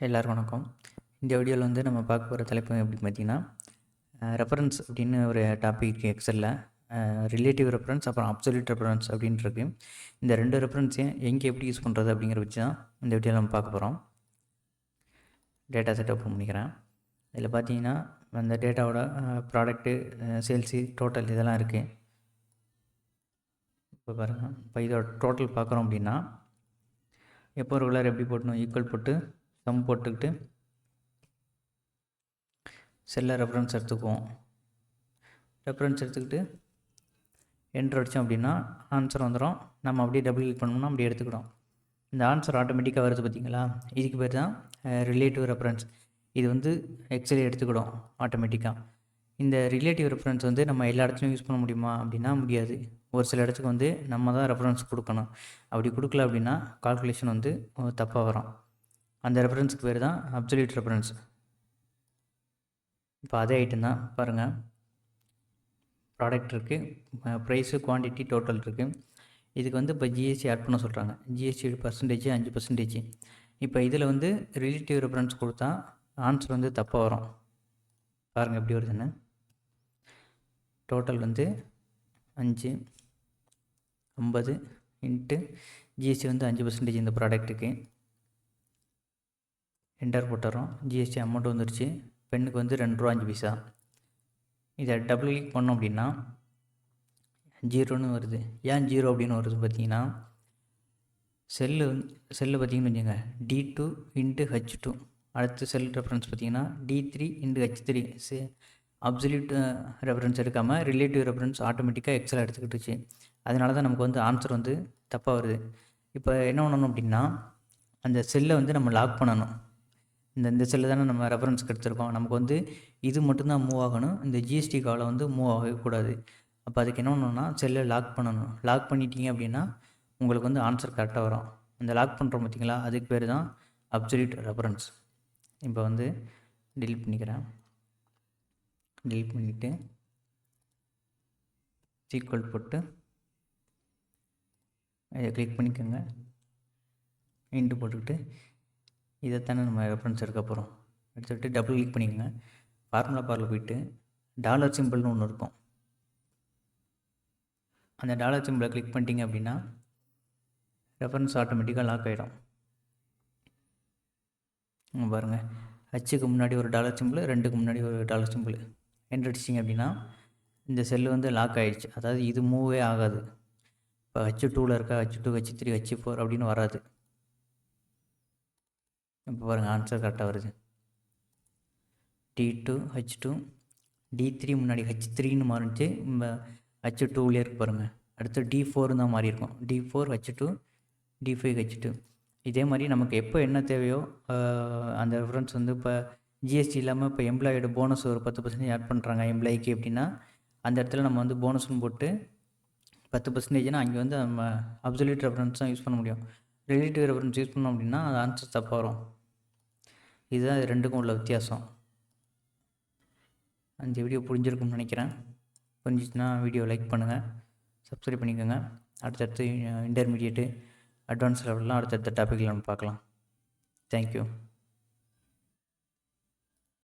எல்லாருக்கும் வணக்கம். இந்த வீடியோவில் வந்து நம்ம பார்க்க போகிற தலைப்பு எப்படி பார்த்தீங்கன்னா ரெஃபரன்ஸ் அப்படின்னு ஒரு டாபிக் எக்ஸலில் ரிலேட்டிவ் ரெஃபரன்ஸ் அப்புறம் அப்சல்யூட் ரெஃபரன்ஸ் அப்படின்னு இந்த ரெண்டு ரெஃபரன்ஸையும் எங்கே எப்படி யூஸ் பண்ணுறது அப்படிங்கிற வச்சு தான் இந்த வீடியோவில் நம்ம பார்க்க போகிறோம் டேட்டா செட் ஓப்பன் பண்ணிக்கிறேன். இதில் பார்த்தீங்கன்னா அந்த டேட்டாவோட ப்ராடக்ட்டு சேல்ஸு டோட்டல் இதெல்லாம் இருக்குது இப்போ பாருங்கள் இப்போ இதோட டோட்டல் பார்க்குறோம் அப்படின்னா எப்போ ரெகுலர் எப்படி போட்டணும் ஈக்குவல் போட்டு சம் போட்டுக்கிட்டு செல்லை ரெஃபரன்ஸ் எடுத்துக்குவோம். ரெஃபரன்ஸ் எடுத்துக்கிட்டு என்ட்ரு அடித்தோம் அப்படின்னா ஆன்சர் வந்துடும் நம்ம அப்படியே டபுள் கிளிக் பண்ணோம்னா அப்படியே எடுத்துக்கிடும். இந்த ஆன்சர் ஆட்டோமேட்டிக்காக வருது பார்த்தீங்களா? இதுக்கு பேர் தான் ரிலேட்டிவ் ரெஃபரன்ஸ் இது வந்து எக்ஸலே எடுத்துக்கிடும் ஆட்டோமேட்டிக்காக இந்த ரிலேட்டிவ் ரெஃபரன்ஸ் வந்து நம்ம எல்லா இடத்துலையும் யூஸ் பண்ண முடியுமா? அப்படின்னா முடியாது. ஒரு சில இடத்துக்கு வந்து நம்ம தான் ரெஃபரன்ஸ் கொடுக்கணும். அப்படி கொடுக்கல அப்படின்னா கால்குலேஷன் வந்து தப்பாக வரும். அந்த ரெஃபரன்ஸுக்கு பேர் தான் அப்சல்யூட் ரெஃபரன்ஸ் இப்போ அதே ஐட்டம் தான் பாருங்கள் ப்ராடக்ட் இருக்குது ப்ரைஸு குவான்டிட்டி டோட்டல் இருக்குது இதுக்கு வந்து இப்போ ஜிஎஸ்டி ஆட் பண்ண சொல்கிறாங்க ஜிஎஸ்டி பர்சன்டேஜ் அஞ்சு பர்சன்டேஜ் இப்போ இதில் வந்து ரிலேட்டிவ் ரெஃபரன்ஸ் கொடுத்தா ஆன்சர் வந்து தப்பாக வரும். பாருங்கள் எப்படி வருதுன்னு டோட்டல் வந்து அஞ்சு ஐம்பது இன்ட்டு ஜிஎஸ்டி வந்து அஞ்சு பர்சன்டேஜ் இந்த ப்ராடக்ட்டுக்கு என்டர் போட்டுறோம். ஜிஎஸ்டி அமௌண்ட் வந்துடுச்சு பெண்ணுக்கு வந்து ரெண்டு ரூபா அஞ்சு பைசா. இதை டபுள் கிளிக் பண்ணோம் அப்படின்னா ஜீரோன்னு வருது. ஏன் ஜீரோ அப்படின்னு வருது பார்த்தீங்கன்னா செல்லு செல்லு பார்த்தீங்கன்னு வச்சுங்க D two into H two அடுத்து செல் ரெஃபரன்ஸ் பார்த்தீங்கன்னா D three into H three say absolute reference எடுக்காமல் ரிலேட்டிவ் ரெஃபரன்ஸ் ஆட்டோமேட்டிக்காக எக்ஸல் எடுத்துக்கிட்டுச்சு அதனால தான் நமக்கு வந்து ஆன்சர் வந்து தப்பாக வருது. இப்போ என்ன பண்ணணும் அப்படின்னா அந்த செல்லை வந்து நம்ம லாக் பண்ணணும். இந்த இந்த செல்லு தானே நம்ம ரெஃபரன்ஸ் எடுத்திருக்கோம் நமக்கு வந்து இது மட்டும்தான் மூவ் ஆகணும். இந்த ஜிஎஸ்டி காலை வந்து மூவ் ஆகக்கூடாது அப்போ அதுக்கு என்ன பண்ணணும்னா செல்லை லாக் பண்ணணும். லாக் பண்ணிட்டீங்க அப்படின்னா உங்களுக்கு வந்து ஆன்சர் கரெக்டாக வரும். அந்த லாக் பண்ணுறோம் பார்த்தீங்களா அதுக்கு பேர் தான் அப்சல்யூட் ரெஃபரன்ஸ் இப்போ வந்து டெலிட் பண்ணிக்கிறேன். டெலிட் பண்ணிவிட்டு சீக்வல் போட்டு இதை கிளிக் பண்ணிக்கோங்க. இன்ட்டு போட்டுக்கிட்டு இதைத்தானே நம்ம ரெஃபரன்ஸ் எடுக்க போகிறோம் எடுத்துக்கிட்டு டபுள் கிளிக் பண்ணிக்கோங்க. ஃபார்முலா பாரில் போயிட்டு டாலர் சிம்பிள்னு ஒன்று இருக்கும். அந்த டாலர் சிம்பிளை கிளிக் பண்ணிட்டீங்க அப்படின்னா ரெஃபரன்ஸ் ஆட்டோமேட்டிக்காக லாக் ஆகிடும் பாருங்கள் ஹச்சுக்கு முன்னாடி ஒரு டாலர் சிம்பிள் ரெண்டுக்கு முன்னாடி ஒரு டாலர் சிம்பிள் என்ட்ரடிச்சிங்க அப்படின்னா இந்த செல்லு வந்து லாக் ஆகிடுச்சு அதாவது இது மூவே ஆகாது. இப்போ ஹச் டூவில் இருக்கா H two H three H four அப்படின்னு வராது. இப்போ பாருங்கள் ஆன்சர் கரெக்டாக வருது. D two H two D three முன்னாடி ஹச் த்ரீன்னு மாறிச்சு ஹச் டூவிலே இருக்கு பாருங்கள் அடுத்து டி ஃபோர்னு தான் மாறி இருக்கும். D four H two D five H two இதே மாதிரி நமக்கு எப்போ என்ன தேவையோ அந்த ரெஃபரன்ஸ் வந்து இப்போ ஜிஎஸ்டி இல்லாமல் இப்போ எம்ப்ளாயோட போனஸ் ஒரு பத்து பர்சன்டேஜ் ஆட் பண்ணுறாங்க எம்ப்ளாய்க்கு அப்படின்னா அந்த இடத்துல நம்ம வந்து போனஸ்னு போட்டு பத்து பர்சன்டேஜ்னால் அங்கே வந்து நம்ம அப்சல்யூட் ரெஃபரன்ஸ் தான் யூஸ் பண்ண முடியும். ரிலேட்டிவ் ரெஃபரன்ஸ் யூஸ் பண்ணோம் அப்படின்னா அது ஆன்சர் தப்பாக வரும். இதுதான் ரெண்டுக்கும் உள்ள வித்தியாசம். அந்த வீடியோ புரிஞ்சிருக்கும்னு நினைக்கிறேன். புரிஞ்சிச்சுன்னா வீடியோ லைக் பண்ணுங்கள் சப்ஸ்கிரைப் பண்ணிக்கோங்க. அடுத்தடுத்து இன்டர்மீடியேட்டு அட்வான்ஸ் லெவலெலாம் அடுத்தடுத்த டாப்பிக்கில் நம்ம பார்க்கலாம். தேங்க்யூ